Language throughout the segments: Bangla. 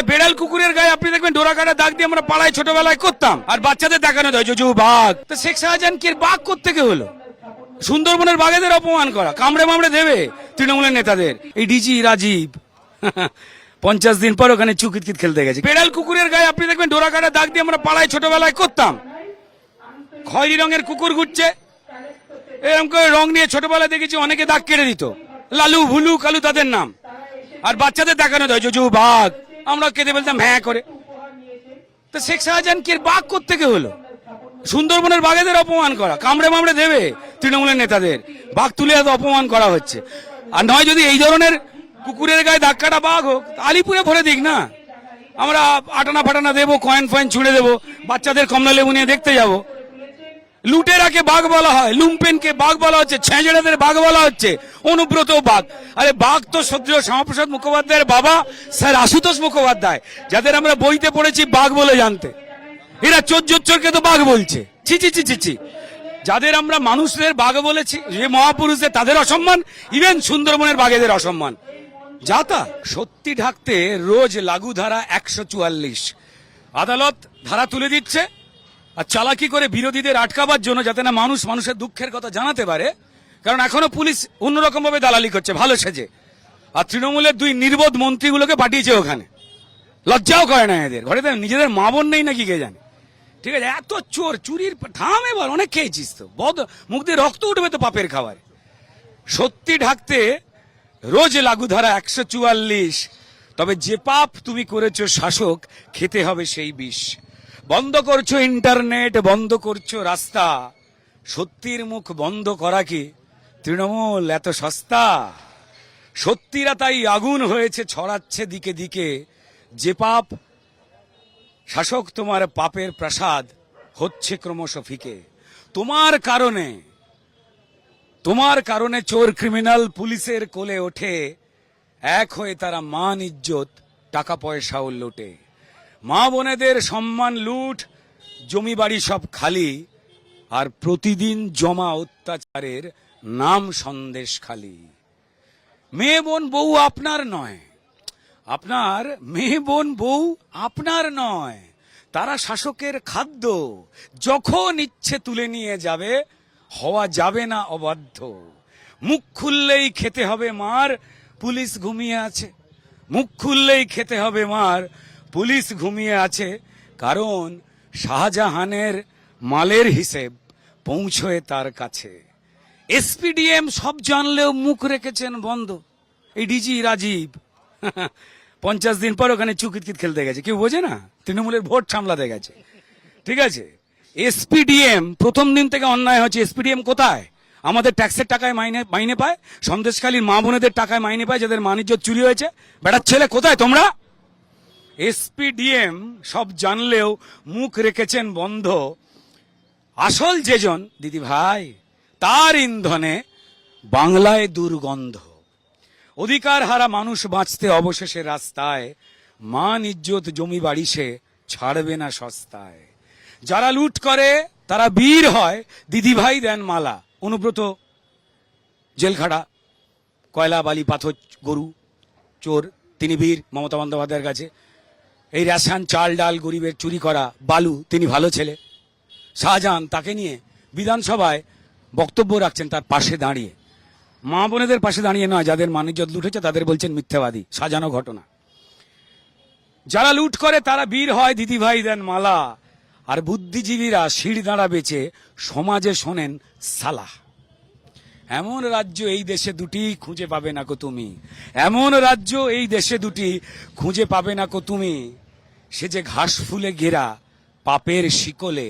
হ্যাঁ বেড়াল কুকুরের গায়ে আপনি দেখবেন ডোরা কাটা দাগ দিয়ে আমরা পাড়ায় ছোটবেলায় করতাম। আর বাচ্চাদের দেখানো হয় জজু বাঘ। তো শেখ শাহজাহান কি বাঘ করতে হলো? সুন্দরবনের বাঘেদের অপমান করা, কামড়ে মামড়ে দেবে তৃণমূলের নেতাদের। এই ডিজি রাজীব। পঞ্চাশ দিন পর ওখানে চুকিতকিত খেলতে গেছে। বেড়াল কুকুরের গায়ে আপনি দেখবেন ডোরা কাটা দাগ দিয়ে আমরা পাড়ায় ছোটবেলায় করতাম। খয়রি রঙের কুকুর ঘুরছে। এরকম করে রং নিয়ে ছোটবেলায় দেখেছি অনেকে দাগ কেটে দিত। লালু, ভুলু, কালু তাদের নাম। আর বাচ্চাদের দেখানো হয় জজু বাঘ। আমরা কেঁদে ফেলতাম হ্যাঁ করে। তো শেখ শাহজাহান কি বাঘ করতে হলো? সুন্দরবনের বাঘেদের অপমান করা, কামড়ে মামড়ে দেবে তৃণমূলের নেতাদের। বাঘ তুলে এত অপমান করা হচ্ছে। আর নয়, যদি এই ধরনের কুকুরের গায়ে ধাক্কাটা বাঘ হোক আলিপুরে ভরে দিক না। আমরা আটানা ফাটানা দেবো, কয়েন ফয়েন ছুঁড়ে দেবো, বাচ্চাদের কমলা লেবু নিয়ে দেখতে যাব। লুটেরাকে বাঘ বলা হয়, লুম্পেনকে বাঘ বলা হচ্ছে, ছেঁচড়াদের বাঘ বলা হচ্ছে, অনুব্রত বাঘ। আরে বাঘ তো সদ্য শ্যামাপ্রসাদ মুখোপাধ্যায়ের বাবা, স্যার আশুতোষ মুখোপাধ্যায়, যাদের আমরা বইতে পড়েছি বাঘ বলে জানতে। এরা চোর চোরকে তো বাঘ বলছে। ছি ছি ছি ছি ছি। যাদের আমরা মানুষদের বাঘ বলেছি, যে মহাপুরুষদের তাদের অসম্মান, ইভেন সুন্দরবনের বাঘেদের অসম্মান। যাতা সত্যি ঢাকতে রোজ লাগু ধারা একশো চুয়াল্লিশ। আদালত ধারা তুলে দিচ্ছে আর চালাকি করে বিরোধীদের আটকাবার জন্য যাতে না মানুষ মানুষের দুঃখের কথা জানাতে পারে, কারণ এখনও পুলিশ অন্যরকম ভাবে দালালি করছে, ভালো সেজে। আর তৃণমূলের দুই নির্বোধ মন্ত্রীগুলোকে পাঠিয়েছে ওখানে। লজ্জাও করে না এদের। ঘরে নিজেদের মা বোন নেই নাকি কে জানে? ঠিক আছে, এত চোর, চুরির থাম এবার, অনেক খেয়েছিস তো। বদ, মুখ দিয়ে রক্ত উঠবে তো পাপের খাবারে। সত্যি ঢাকতে রোজ লাগু ধারা একশো চুয়াল্লিশ, তবে যে পাপ তুমি করেছ শাসক, খেতে হবে সেই বিষ। বন্ধ করছ ইন্টারনেট, বন্ধ করছ রাস্তা। সত্যির মুখ বন্ধ করা কি তৃণমূল এত সস্তা? সত্যিরা তাই আগুন হয়েছে, ছড়াচ্ছে দিকে দিকে। যে পাপ, শাসক তোমার পাপের প্রাসাদ হচ্ছে ক্রমশ ফিকে। তোমার কারণে তোমার কারণে চোর ক্রিমিনাল পুলিশের কোলে ওঠে। এক হয়ে তারা মান ইজ্জত, টাকা পয়সাও লোটে। মা বোনেদের সম্মান, লুট জমি বাড়ি সব খালি, আর প্রতিদিন জমা অত্যাচারের নাম সন্দেশ খালি। মেয়ে বোন বউ আপনার নয়। আপনার মেয়ে বোন বউ আপনার নয়। তারা শাসকের খাদ্য। যখন ইচ্ছে তুলে নিয়ে যাবে, হওয়া যাবে না অবাধ্য। মুখ খুললেই খেতে হবে মার, পুলিশ ঘুমিয়ে আছে। মুখ খুললেই খেতে হবে মার পুলিশ ঘুমিয়ে আছে, কারণ শাহজাহানের মালের হিসেব পৌঁছয় তার কাছে। এসপিডিএম সব জানলেও মুখ রেখেছেন বন্ধ। এই ডিজি রাজীব। পঞ্চাশ দিন পর ওখানে চুকিতকিত খেলতে গেছে। কেউ বোঝে না? তৃণমূলের ভোট সামলাতে গেছে। ঠিক আছে? এসপিডিএম, প্রথম দিন থেকে অন্যায় হচ্ছে। এসপিডিএম কোথায়? আমাদের ট্যাক্সের টাকায় মাইনে মাইনে পায়। সন্দেশখালীর মা বোনেদের টাকায় মাইনে পায়, যাদের বাণিজ্য চুরি হয়েছে। বেটার ছেলে কোথায় তোমরা? এসপিডিএম সব জানলেও মুখ রেখেছেন বন্ধ। আসল যেজন, দিদি ভাই, তার ইন্ধনে বাংলায় দুর্গন্ধ। অধিকার হারা মানুষ বাঁচতে অবশেষে রাস্তায়, মান ইজ্জত জমি বাড়ি সে ছাড়বে না সস্তায়। যারা লুট করে, তারা বীর হয়, দিদি ভাই দেন মালা। অনুব্রত জেলখাড়া কয়লা, বালি, পাথর, গরু, চোর, তিনি বীর, মমতা বন্দ্যোপাধ্যায়ের কাছে। এই রেশন, চাল, ডাল, গরিবের চুরি করা, বালু, তিনি ভালো ছেলে। শাহজাহান তাকে নিয়ে বিধানসভায় বক্তব্য রাখছেন তার পাশে দাঁড়িয়ে। মা বোনেদের পাশে দাঁড়িয়ে নয়, যাদের মানিজ্য লুটেছে তাদের বলছেন মিথ্যাবাদী, সাজানো ঘটনা। যারা লুট করে, তারা বীর হয় দিদিভাই দেন মালা। আর বুদ্ধিজীবীরা সিঁড় দাঁড়া বেচে সমাজে শোনেন সালাহ। এমন রাজ্য এই দেশে দুটি খুঁজে পাবে না কো তুমি। এমন রাজ্য এই দেশে দুটি খুঁজে পাবে না কো তুমি। সে যে ঘাস ফুলে ঘেরা পাপের শিকলে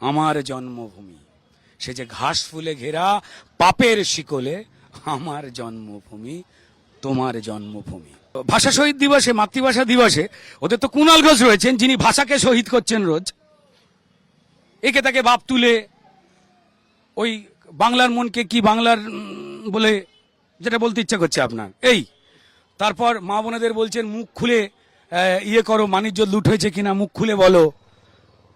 আমার জন্মভূমি। সে যে ঘাস ফুলে ঘেরা পাপের শিকলে আমার জন্মভূমি, তোমার জন্মভূমি। ভাষা শহীদ দিবসে, মাতৃভাষা দিবসে ওদের তো কুণাল ঘোষ রয়েছেন, যিনি ভাষাকে শহীদ করছেন রোজ। একে তাকে বাপ তুলে ওই বাংলার মনকে কি বাংলার বলে যেটা বলতে ইচ্ছা করছে আপনার? এই, তারপর মা বোনেদের বলছেন, মুখ খুলে ইয়ে করো বাণিজ্য লুট হয়েছে কিনা, মুখ খুলে বলো।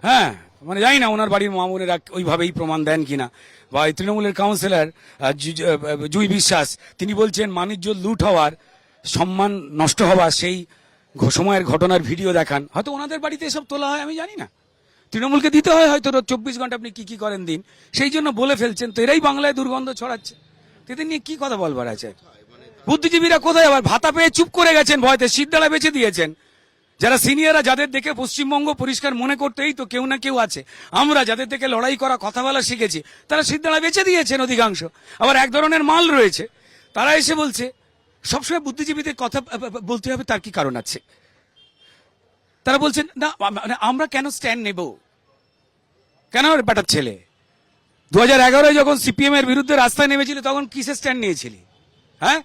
হ্যাঁ মানে জানি না ওনার বাড়ির মা বোনেরা ওইভাবেই প্রমাণ দেন কিনা। বা এই তৃণমূলের কাউন্সিলর জুই বিশ্বাস, তিনি বলছেন বাণিজ্য লুট হওয়ার, সম্মান নষ্ট হওয়া, সেই সময়ের ঘটনার ভিডিও দেখান। হয়তো ওনাদের বাড়িতে এসব তোলা হয়, আমি জানি না। তৃণমূলকে দিতে হয়, হয়তো রোজ চব্বিশ ঘণ্টা আপনি কি কি করেন দিন। সেই জন্য বলে ফেলছেন তো, এরাই বাংলায় দুর্গন্ধ ছড়াচ্ছে। এদের নিয়ে কি কথা বলবার আছে? বুদ্ধিজীবীরা কোথায় আবার ভাতা পেয়ে চুপ করে গেছেন ভয়তে সিদ্ধারা বেঁচে দিয়েছেন। যারা সিনিয়ররা যাদের দেখে পশ্চিমবঙ্গ পরিষ্কার মনে করতেই তো কেউ না কেউ আছে। আমরা যাদের দেখে লড়াই করা, কথা বলা শিখেছি, তারা সিদ্ধারা বেঁচে দিয়েছেন অধিকাংশ। আবার এক ধরনের মাল রয়েছে। তারা এসে বলছে, সবসময় বুদ্ধিজীবীদের কথা বলতে হবে, তার কি কারণ আছে? তারা বলছেন, না মানে আমরা কেন স্ট্যান্ড নেব? কেন বেটার ছেলে? দু হাজার এগারোয় যখন সিপিএম এর বিরুদ্ধে রাস্তায় নেমেছিল, তখন কিসের স্ট্যান্ড নিয়েছিলি? হ্যাঁ?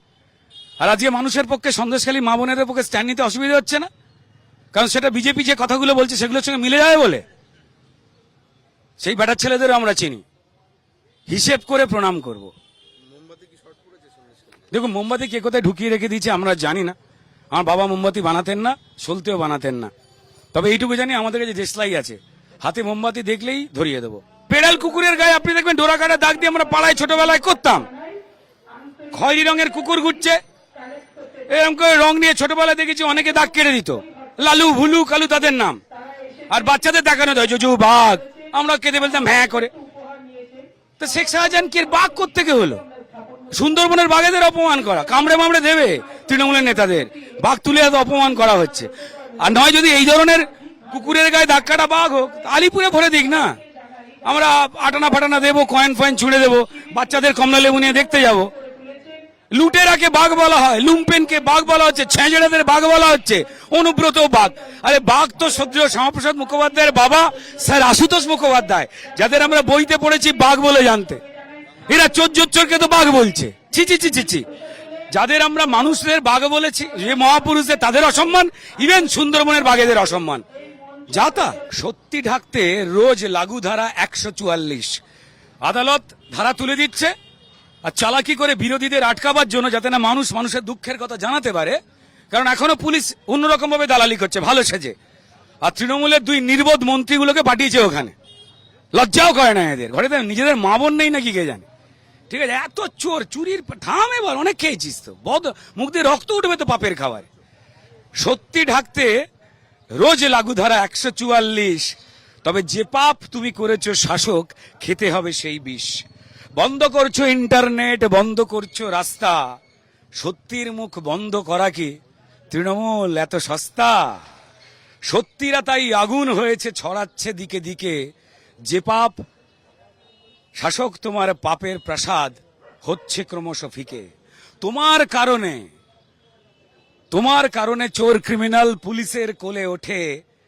আর আজকে মানুষের পক্ষে সন্দেশখালী মা বোনেদের পক্ষে স্ট্যান্ড নিতে অসুবিধা হচ্ছে না? কারণ সেটা বিজেপি যে কথাগুলো বলছে, সেগুলোর সঙ্গে মিলে যাবে বলে? সেই বেটার ছেলেদেরও আমরা চিনি। হিসেব করে প্রণাম করব। দেখুন, মোমবাতি কে কোথায় ঢুকিয়ে রেখে দিয়েছে আমরা জানি না। আমার বাবা মোমবাতি বানাতেন না সলতেও বানাতেন না। তবে এইটুকু জানি আমাদের কাছে দেশলাই আছে। হাতে মোমবাতি দেখলেই ধরিয়ে দেবো। পেড়াল কুকুরের গায়ে আপনি দেখবেন ডোরা কাটা দাগ দিয়ে আমরা পাড়ায় ছোটবেলায় করতাম। খয়রি রঙের কুকুর ঘুরছে। এরকম করে রং নিয়ে ছোটবেলায় দেখেছি অনেকে দাগ কেটে দিত। লালু, ভুলু, কালু তাদের নাম। আর বাচ্চাদের দেখানো দেয় জজু, বাঘ। আমরা কেঁদে ফেলতাম হ্যাঁ করে। তো শেখ শাহজাহানকে বাঘ করতে হলো? সুন্দরবনের বাঘেদের অপমান করা, কামড়ে মামড়ে দেবে তৃণমূলের নেতাদের। বাঘ তুলে অপমান করা হচ্ছে। আর নয় যদি এই ধরনের কুকুরের গায়ে ধাক্কাটা বাঘ হোক আলিপুরে ভরে দিক না। আমরা আটানা ফাটানা দেবো, কয়েন ফয়েন ছুঁড়ে দেবো, বাচ্চাদের কমলা লেবু নিয়ে দেখতে যাব। লুটেরাকে বাঘ বলা হয়, লুম্পেনকে বাঘ বলা হচ্ছে, ছেঁচড়াদের বাঘ বলা হচ্ছে, অনুব্রত বাঘ। আরে বাঘ তো সদ্য শ্যামাপ্রসাদ মুখোপাধ্যায়ের বাবা, স্যার আশুতোষ মুখোপাধ্যায়, যাদের আমরা বইতে পড়েছি বাঘ বলে জানতে। এরা চোর চোরকে তো বাঘ বলছে। ছি ছি ছি ছি। যাদের আমরা মানুষদের বাঘ বলেছি, যে মহাপুরুষদের তাদের অসম্মান ইভেন সুন্দরবনের বাঘেদের অসম্মান। যাতা সত্যি ঢাকতে রোজ লাগু ধারা একশো চুয়াল্লিশ। আদালত ধারা তুলে দিচ্ছে, আর চালাকি করে বিরোধীদের আটকাবার জন্য যাতে না মানুষ মানুষের দুঃখের কথা জানাতে পারে, কারণ এখনও পুলিশ অন্যরকম ভাবে দালালি করছে, ভালো সেজে। আর তৃণমূলের দুই নির্বোধ মন্ত্রীগুলোকে পাঠিয়েছে ওখানে। লজ্জাও করে না এদের। ঘরে নিজেদের মা বোন নেই নাকি কে জানে? ঠিক আছে, এত চোর, চুরির থাম এবার অনেক খেয়েছিস তো। বদ, মুখ দিয়ে রক্ত উঠবে তো পাপের খাবার। সত্যি ঢাকতে রোজ লাগু ধারা একশো চুয়াল্লিশ। তবে যে পাপ তুমি করেছ শাসক, খেতে হবে সেই বিষ। বন্ধ করছ ইন্টারনেট, বন্ধ করছ রাস্তা। সত্যির মুখ বন্ধ করা কি তৃণমূল এত সস্তা? সত্যিরা তাই আগুন হয়েছে, ছড়াচ্ছে দিকে দিকে। যে পাপ শাসক তোমার পাপের প্রাসাদ হচ্ছে ক্রমশ ফিকে। তোমার কারণে তোমার কারণে চোর ক্রিমিনাল পুলিশের কোলে ওঠে